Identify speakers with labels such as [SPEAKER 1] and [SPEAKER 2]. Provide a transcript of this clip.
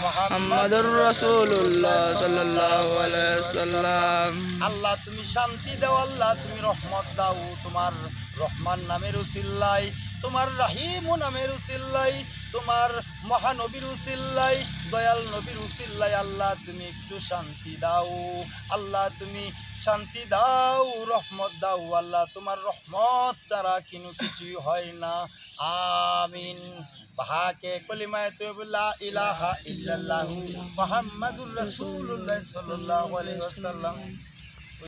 [SPEAKER 1] محمد رسول الله صلى الله عليه وسلم
[SPEAKER 2] আল্লাহ তুমি শান্তি দাও আল্লাহ তুমি রহমত দাও তোমার রহমান নামের উসিল্লাই তোমার রাহিম নামের উসিল্লাই তোমার মহানবীর উসিল্লাই, দয়াল নবীর উসিল্লাই, আল্লাহ তুমি একটু শান্তি দাও, আল্লাহ তুমি শান্তি দাও, রহমত দাও, আল্লাহ তোমার রহমত ছাড়া কিনু কিছুই হয় না, আমিন। বাহাকে কলিমায় তৈবুল্লাহ ইলাহা ইল্লাল্লাহু মুহাম্মাদুর রাসূলুল্লাহ সাল্লাল্লাহু আলাইহি ওয়াসাল্লাম।